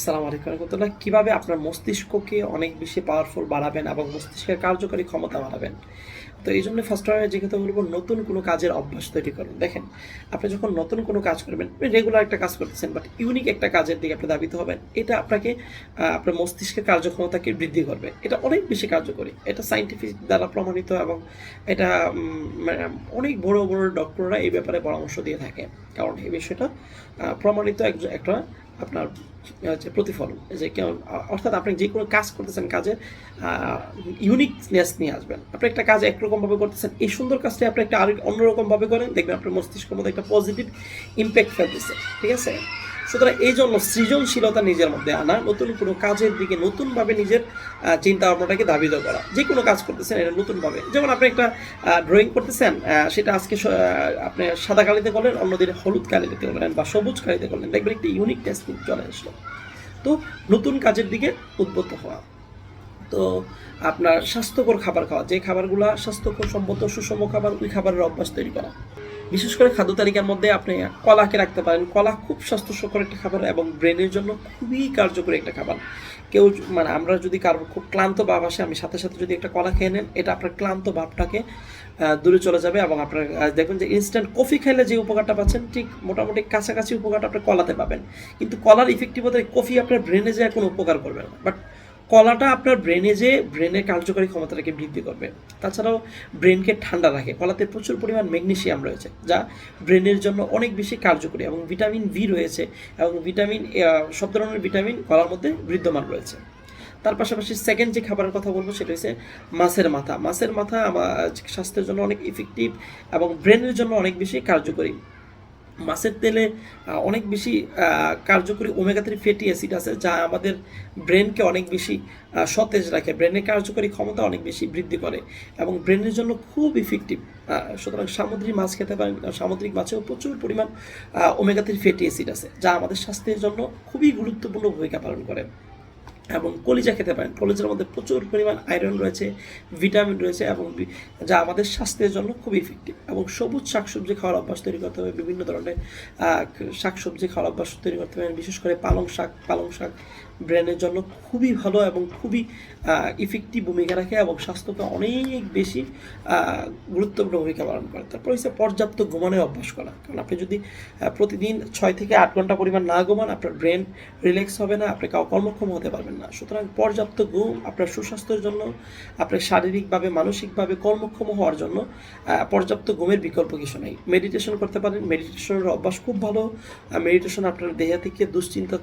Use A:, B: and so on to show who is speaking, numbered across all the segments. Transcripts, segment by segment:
A: আসসালামু আলাইকুম রহমতুল্লাহ। কীভাবে আপনার মস্তিষ্ককে অনেক বেশি পাওয়ারফুল বাড়াবেন এবং মস্তিষ্কের কার্যকরী ক্ষমতা বাড়াবেন? তো এই জন্য ফার্স্ট টাইমে যে কথা বলব, নতুন কোনো কাজের অভ্যাস তৈরি করুন। দেখেন, আপনি যখন নতুন কোনো কাজ করবেন রেগুলার একটা কাজ করতেছেন বাট ইউনিক একটা কাজের দিকে আপনি দাবিত হবেন, এটা আপনাকে আপনার মস্তিষ্কের কার্যক্ষমতাকে বৃদ্ধি করবে। এটা অনেক বেশি কার্যকরী। এটা সাইন্টিফিক দ্বারা প্রমাণিত এবং এটা মানে অনেক বড় বড় ডক্টররা এই ব্যাপারে পরামর্শ দিয়ে থাকে। কারণ এই বিষয়টা প্রমাণিত এক- একটা আপনার হচ্ছে প্রতিফলন। যে অর্থাৎ আপনি যে কোনো কাজ করতেছেন কাজের ইউনিকনেস নিয়ে আসবেন। আপনি একটা কাজ একরকমভাবে করতেছেন, এই সুন্দর কাজটি আপনি একটা আরেক অন্যরকমভাবে করেন, দেখবেন আপনার মস্তিষ্কের মধ্যে একটা পজিটিভ ইম্প্যাক্ট ফেলতেছে। ঠিক আছে? সুতরাং এই জন্য সৃজনশীলতা নিজের মধ্যে আনা, নতুন কোনো কাজের দিকে নতুনভাবে নিজের চিন্তা ভাবনাটাকে ধাবিত করা। যে কোনো কাজ করতেছেন, এটা নতুনভাবে। যেমন আপনি একটা ড্রয়িং করতেছেন সেটা আজকে আপনি সাদা কালিতে করলেন, অন্যদিন হলুদ কালিতে করলেন বা সবুজ কালিতে করলেন। দেখবেন একটা ইউনিকনেস কিন্তু চলে আসলো। তো নতুন কাজের দিকে উদ্বুদ্ধ হওয়া। তো আপনার স্বাস্থ্যকর খাবার খাওয়া, যে খাবারগুলো স্বাস্থ্যকর, সম্মত, সুষম খাবার, ওই খাবারের অভ্যাস তৈরি করা। বিশেষ করে খাদ্য তালিকার মধ্যে আপনি কলাকে রাখতে পারেন। কলা খুব স্বাস্থ্যকর একটা খাবার এবং ব্রেনের জন্য খুবই কার্যকরী একটা খাবার। কেউ মানে আমরা যদি কারও খুব ক্লান্ত ভাব আসে, আমি সাথে সাথে যদি একটা কলা খেয়ে নেন, এটা আপনার ক্লান্ত ভাবটাকে দূরে চলে যাবে এবং আপনার দেখবেন যে ইনস্ট্যান্ট কফি খেলে যে উপকারটা পাচ্ছেন, ঠিক মোটামুটি কাছাকাছি উপকারটা আপনি কলাতে পাবেন। কিন্তু কলার ইফেক্টিভতে কফি আপনার ব্রেনে যে কোনো উপকার করবে না। বাট কলাটা আপনার ব্রেনে যে ব্রেনের কার্যকারী ক্ষমতাটাকে বৃদ্ধি করবে। তাছাড়াও ব্রেনকে ঠান্ডা রাখে। কলাতে প্রচুর পরিমাণ ম্যাগনেসিয়াম রয়েছে, যা ব্রেনের জন্য অনেক বেশি কার্যকরী এবং ভিটামিন ভি রয়েছে এবং ভিটামিন সব ধরনের ভিটামিন কলার মধ্যে বিদ্যমান রয়েছে। তার পাশাপাশি সেকেন্ড যে খাবারের কথা বলব সেটা হচ্ছে মাছের মাথা। মাছের মাথা আমার স্বাস্থ্যের জন্য অনেক ইফেক্টিভ এবং ব্রেনের জন্য অনেক বেশি কার্যকরী। মাছের তেলে অনেক বেশি কার্যকরী ওমেগা থ্রি ফ্যাটি অ্যাসিড আছে, যা আমাদের ব্রেনকে অনেক বেশি সতেজ রাখে। ব্রেনের কার্যকরী ক্ষমতা অনেক বেশি বৃদ্ধি করে এবং ব্রেনের জন্য খুব ইফেক্টিভ সুতরাং সামুদ্রিক মাছ খেতে পারেন সামুদ্রিক মাছেও প্রচুর পরিমাণ ওমেগা থ্রি ফ্যাটি অ্যাসিড আছে, যা আমাদের স্বাস্থ্যের জন্য খুবই গুরুত্বপূর্ণ ভূমিকা পালন করে। এবং কলিজা খেতে পারেন। কলিজার মধ্যে প্রচুর পরিমাণ আয়রন রয়েছে ভিটামিন রয়েছে এবং যা আমাদের স্বাস্থ্যের জন্য খুব ইফেক্টিভ এবং সবুজ শাকসবজি খাওয়ার অভ্যাস তৈরি করতে হবে, বিভিন্ন ধরনের শাকসবজি খাওয়ার অভ্যাস তৈরি করতে হবে, বিশেষ করে পালং শাক। পালং শাক ব্রেনের জন্য খুবই ভালো এবং খুবই ইফেক্টিভ ভূমিকা রাখে এবং স্বাস্থ্যকে অনেক বেশি গুরুত্বপূর্ণ ভূমিকা পালন করে। তারপর হচ্ছে পর্যাপ্ত ঘুমানোর অভ্যাস করা। কারণ আপনি যদি প্রতিদিন ছয় থেকে আট ঘণ্টা পরিমাণ না ঘুমান, আপনার ব্রেন রিল্যাক্স হবে না, আপনি কর্মক্ষম হতে পারবেন না। সুতরাং পর্যাপ্ত ঘুম, আপনার সুস্বাস্থ্যের জন্য, আপনার শারীরিকভাবে, মানসিকভাবে কর্মক্ষম হওয়ার জন্য পর্যাপ্ত ঘুমের বিকল্প কিছু নেই। মেডিটেশন করতে পারেন। মেডিটেশনের অভ্যাস খুব ভালো। মেডিটেশন আপনার দেহ থেকে দুশ্চিন্তা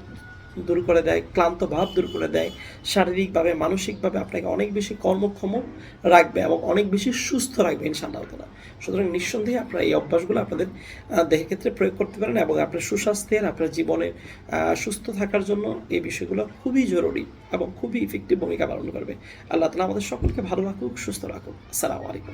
A: দূর করে দেয়, ক্লান্ত ভাব দূর করে দেয়, শারীরিকভাবে, মানসিকভাবে আপনাকে অনেক বেশি কর্মক্ষম রাখবে এবং অনেক বেশি সুস্থ রাখবে ইনশাআল্লাহ তালা সুতরাং নিঃসন্দেহে আপনারা এই অভ্যাসগুলো আপনাদের দেহের ক্ষেত্রে প্রয়োগ করতে পারেন এবং আপনার সুস্বাস্থ্যের, আপনার জীবনে সুস্থ থাকার জন্য এই বিষয়গুলো খুবই জরুরি এবং খুবই ইফেক্টিভ ভূমিকা পালন করবে। আল্লাহ তালা আমাদের সকলকে ভালো রাখুক, সুস্থ রাখুক। আসসালামু আলাইকুম।